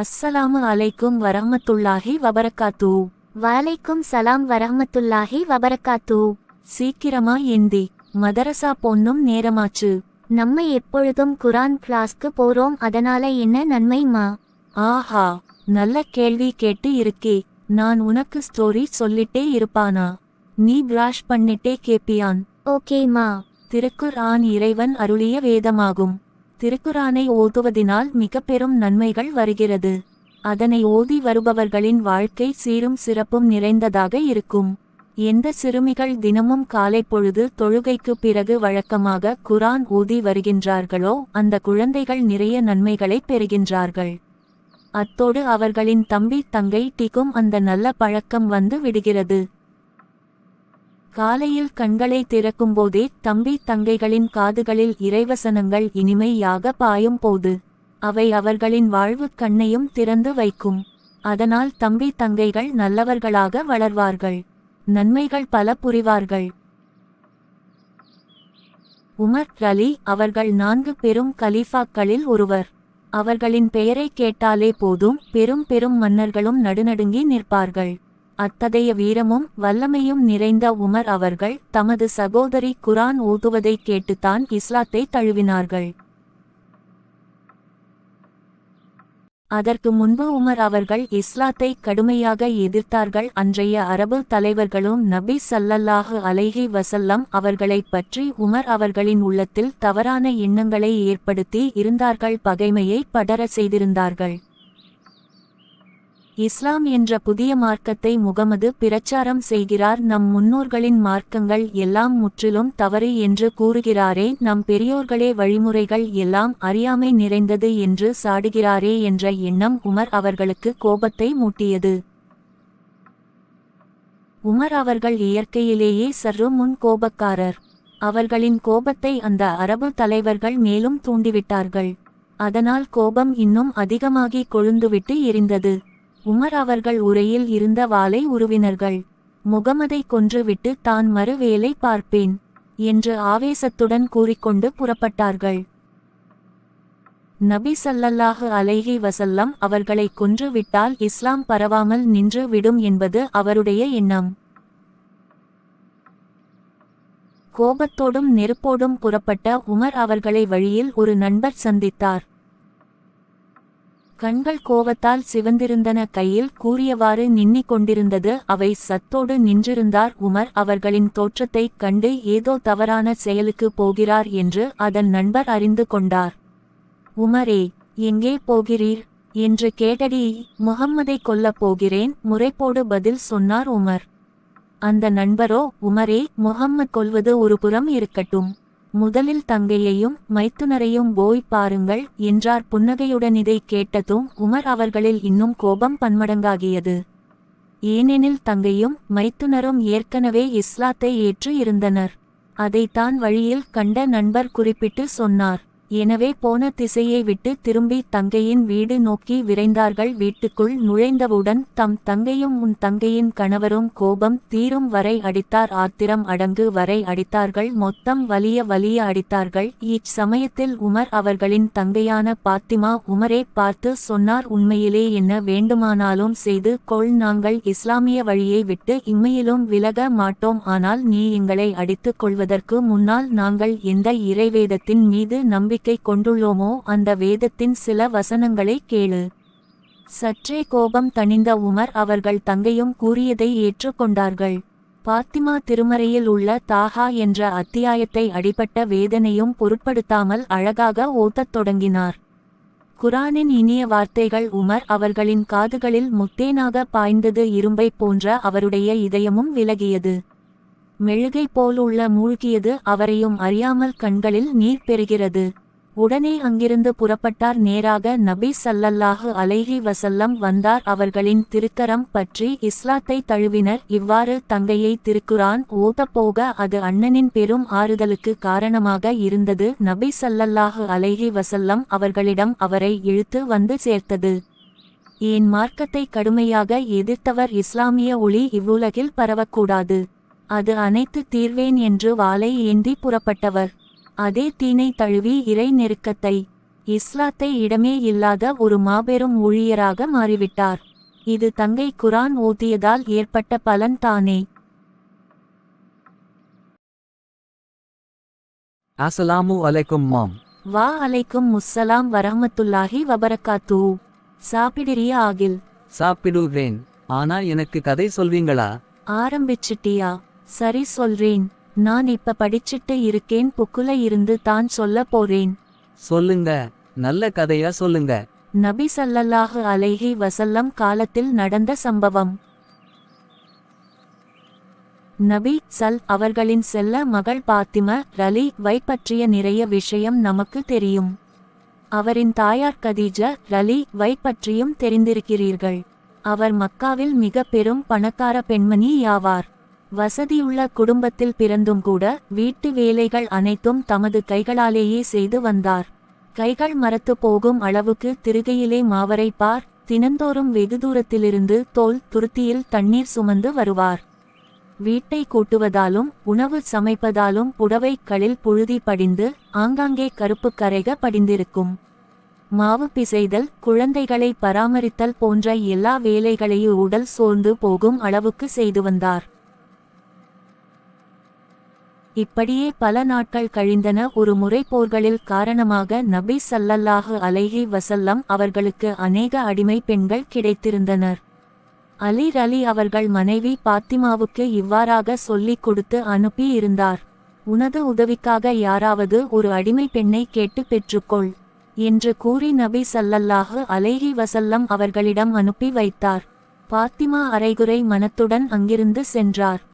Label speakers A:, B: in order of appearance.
A: அஸ்ஸலாமு அலைக்கும் வரஹ்மத்துல்லாஹி வபரகாத்தூ.
B: வலைக்கும் சலாம் வரஹ்மத்துல்லாஹி வபரகாத்து.
A: சீக்கிரமா எந்தி மதரசா பொண்ணும் நேரமாச்சு.
B: நம்ம எப்பொழுதும் குரான் கிளாஸ்க்கு போறோம் அதனால என்ன நன்மைமா
A: ஆஹா நல்ல கேள்வி கேட்டு இருக்கே நான் உனக்கு ஸ்டோரி சொல்லிட்டே இருப்பானா? நீ பிராஷ் பண்ணிட்டே கேப்பியான்.
B: ஓகேமா
A: திருக்குர்ஆன் இறைவன் அருளிய வேதமாகும். திருக்குரானை ஓதுவதினால் மிக பெரும் நன்மைகள் வருகிறது. அதனை ஓதி வருபவர்களின் வாழ்க்கை சீரும் சிறப்பும் நிறைந்ததாக இருக்கும். எந்த சிறுமிகள் தினமும் காலை பொழுது தொழுகைக்கு பிறகு வழக்கமாக குரான் ஊதி வருகின்றார்களோ அந்த குழந்தைகள் நிறைய நன்மைகளை பெறுகின்றார்கள். அத்தோடு அவர்களின் தம்பி தங்கை டிக்கும் அந்த நல்ல பழக்கம் வந்து விடுகிறது. காலையில் கண்களை திறக்கும்போதே தம்பி தங்கைகளின் காதுகளில் இறைவசனங்கள் இனிமையாக பாயும் போது அவை அவர்களின் வாழ்வு கண்ணையும் திறந்து வைக்கும். அதனால் தம்பி தங்கைகள் நல்லவர்களாக வளர்வார்கள். நன்மைகள் பல புரிவார்கள். உமர் ரலி அவர்கள் நான்கு பெரும் கலீஃபாக்களில் ஒருவர். அவர்களின் பெயரை கேட்டாலே போதும் பெரும் பெரும் மன்னர்களும் நடுநடுங்கி நிற்பார்கள். அத்தகைய வீரமும் வல்லமையும் நிறைந்த உமர் அவர்கள் தமது சகோதரி குரான் ஓதுவதை கேட்டுத்தான் இஸ்லாத்தை தழுவினார்கள். அதற்கு முன்பு உமர் அவர்கள் இஸ்லாத்தை கடுமையாக எதிர்த்தார்கள். அன்றைய அரபு தலைவர்களும் நபி சல்லல்லாஹு அலைஹி வசல்லம் அவர்களைப் பற்றி உமர் அவர்களின் உள்ளத்தில் தவறான எண்ணங்களை ஏற்படுத்தி இருந்தார்கள். பகைமையை படர செய்திருந்தார்கள். இஸ்லாம் என்ற புதிய மார்க்கத்தை முகமது பிரச்சாரம் செய்கிறார். நம் முன்னோர்களின் மார்க்கங்கள் எல்லாம் முற்றிலும் தவறு என்று கூறுகிறாரே. நம் பெரியோர்களே வழிமுறைகள் எல்லாம் அறியாமை நிறைந்தது என்று சாடுகிறாரே என்ற எண்ணம் உமர் அவர்களுக்கு கோபத்தை மூட்டியது. உமர் அவர்கள் இயற்கையிலேயே சற்று முன் கோபக்காரர். அவர்களின் கோபத்தை அந்த அரபு தலைவர்கள் மேலும் தூண்டிவிட்டார்கள். அதனால் கோபம் இன்னும் அதிகமாகி கொழுந்துவிட்டு எரிந்தது. உமர் அவர்கள் உரையில் இருந்த வாளை உருவினர்கள். முகமதை கொன்றுவிட்டு தான் மறு வேலை பார்ப்பேன் என்று ஆவேசத்துடன் கூறிக்கொண்டு புறப்பட்டார்கள். நபி சல்லல்லாஹு அலைஹி வசல்லம் அவர்களை கொன்றுவிட்டால் இஸ்லாம் பரவாமல் நின்று விடும் என்பது அவருடைய எண்ணம். கோபத்தோடும் நெருப்போடும் புறப்பட்ட உமர் அவர்களை வழியில் ஒரு நண்பர் சந்தித்தார். கண்கள் கோவத்தால் சிவந்திருந்தன. கையில் கூறியவாறு நின்னிக் கொண்டிருந்தது அவை சத்தோடு நின்றிருந்தார். உமர் அவர்களின் தோற்றத்தைக் கண்டு ஏதோ தவறான செயலுக்கு போகிறார் என்று அதன் நண்பர் அறிந்து கொண்டார். உமரே எங்கே போகிறீர்? என்று கேட்டடி முகம்மதை கொல்லப் போகிறேன். முறைப்போடு பதில் சொன்னார் உமர். அந்த நண்பரோ உமரே முகம்மத் கொல்வது ஒரு புறம் இருக்கட்டும். முதலில் தங்கையையும் மைத்துனரையும் போய் பாருங்கள் என்றார். புன்னகையுடன் இதை கேட்டதும் உமர் அவர்களில் இன்னும் கோபம் பன்மடங்காகியது. ஏனெனில் தங்கையும் மைத்துனரும் ஏற்கனவே இஸ்லாத்தை ஏற்று இருந்தனர். அதைத்தான் வழியில் கண்ட நண்பர் குறிப்பிட்டு சொன்னார். எனவே போன திசையை விட்டு திரும்பி தங்கையின் வீடு நோக்கி விரைந்தார்கள். வீட்டுக்குள் நுழைந்தவுடன் தம் தங்கையும் உன் தங்கையின் கணவரும் கோபம் தீரும் வரை அடித்தார். ஆத்திரம் அடங்கு வரை அடித்தார்கள். மொத்தம் வலிய வலிய அடித்தார்கள். இச்சமயத்தில் உமர் அவர்களின் தங்கையான பாத்திமா உமரே பார்த்து சொன்னார் உண்மையிலே என்ன வேண்டுமானாலும் செய்து கொள். நாங்கள் இஸ்லாமிய வழியை விட்டு இம்மையிலும் விலக மாட்டோம். ஆனால் நீ எங்களை அடித்துக் கொள்வதற்கு முன்னால் நாங்கள் எந்த இறைவேதத்தின் மீது நம்பிக்கை நம்பிக்கை கொண்டுள்ளோமோ அந்த வேதத்தின் சில வசனங்களை கேளு. சற்றே கோபம் தணிந்த உமர் அவர்கள் தங்கையும் கூறியதை ஏற்றுக்கொண்டார்கள். பாத்திமா திருமறையில் உள்ள தாகா என்ற அத்தியாயத்தை அடிபட்ட வேதனையும் பொருட்படுத்தாமல் அழகாக ஓத்தத் தொடங்கினார். குரானின் இனிய வார்த்தைகள் உமர் அவர்களின் காதுகளில் முத்தேனாக பாய்ந்தது இரும்பை போன்ற அவருடைய இதயமும் விலகியது. மெழுகை போலுள்ள மூழ்கியது அவரையும் அறியாமல் கண்களில் நீர் பெறுகிறது. உடனே அங்கிருந்து புறப்பட்டார். நேராக நபி சல்லல்லாஹு அலைஹி வசல்லம் வந்தார். அவர்களின் திருக்கரம் பற்றி இஸ்லாத்தை தழுவினர். இவ்வாறு தங்கையை திருக்குரான் ஓதப்போக அது அண்ணனின் பெரும் ஆறுதலுக்கு காரணமாக இருந்தது. நபி சல்லல்லாஹு அலைஹி வசல்லம் அவர்களிடம் அவரை இழுத்து வந்து சேர்த்தது. ஏன் மார்க்கத்தை கடுமையாக எதிர்த்தவர் இஸ்லாமிய ஒளி இவ்வுலகில் பரவக்கூடாது. அது அனைத்து தீர்வேன் என்று வாளை ஏந்தி புறப்பட்டவர். அதே தீனை தழுவி இறை நெருக்கத்தை இஸ்லாத்தை இடமே இல்லாத ஒரு மாபெரும் ஊழியராக மாறிவிட்டார். இது தங்கை குரான் ஓதியதால் ஏற்பட்ட பலன் தானே.
C: அஸ்ஸலாமு அலைக்கும் மாம்.
A: வா அலைக்கும் முஸ்ஸலாம் வரஹ்மத்துல்லாஹி வபரகாத்தூ. சாப்பிடுறியா ஆகில்?
C: சாப்பிடுவேன் ஆனா எனக்கு கதை சொல்வீங்களா?
A: ஆரம்பிச்சிட்டியா? சரி சொல்றேன். நான் இப்ப படிச்சிட்டு இருக்கேன் புக்குல இருந்து தான் சொல்ல போறேன்.
C: சொல்லுங்க நல்ல கதையா சொல்லுங்க.
A: நபி ஸல்லல்லாஹு அலைஹி வஸல்லம் காலத்தில் நடந்த சம்பவம். நபி சல் அவர்களின் செல்ல மகள் பாத்திம ரலி வை பற்றிய நிறைய விஷயம் நமக்கு தெரியும். அவரின் தாயார் கதீஜ ரலி வை பற்றியும் தெரிந்திருக்கிறீர்கள். அவர் மக்காவில் மிக பெரும் பணக்கார பெண்மணி யாவார். வசதியுள்ள குடும்பத்தில் பிறந்தும் கூட வீட்டு வேலைகள் அனைத்தும் தமது கைகளாலேயே செய்து வந்தார். கைகள் மரத்து போகும் அளவுக்கு திருகையிலே மாவரை பார் தினந்தோறும் வெகு தூரத்திலிருந்து தோல் துருத்தியில் தண்ணீர் சுமந்து வருவார். வீட்டை கூட்டுவதாலும் உணவு சமைப்பதாலும் புடவைகளில் புழுதி படிந்து ஆங்காங்கே கருப்பு கரைக படிந்திருக்கும். மாவு பிசைதல் குழந்தைகளை பராமரித்தல் போன்ற எல்லா வேலைகளையும் உடல் சோர்ந்து போகும் அளவுக்கு செய்து வந்தார். இப்படியே பல நாட்கள் கழிந்தன ஒரு முறை போர்களில் காரணமாக நபி சல்லல்லாஹு அலைஹி வசல்லம் அவர்களுக்கு அநேக அடிமை பெண்கள் கிடைத்திருந்தனர். அலி அலி அவர்கள் மனைவி பாத்திமாவுக்கு இவ்வாறாக சொல்லிக் கொடுத்து அனுப்பி இருந்தார். உனது உதவிக்காக யாராவது ஒரு அடிமை பெண்ணை கேட்டு பெற்றுக்கொள் என்று கூறி நபி சல்லல்லாஹு அலைஹி வசல்லம் அவர்களிடம் அனுப்பி வைத்தார். பாத்திமா அரைகுறை மனத்துடன் அங்கிருந்து சென்றார்.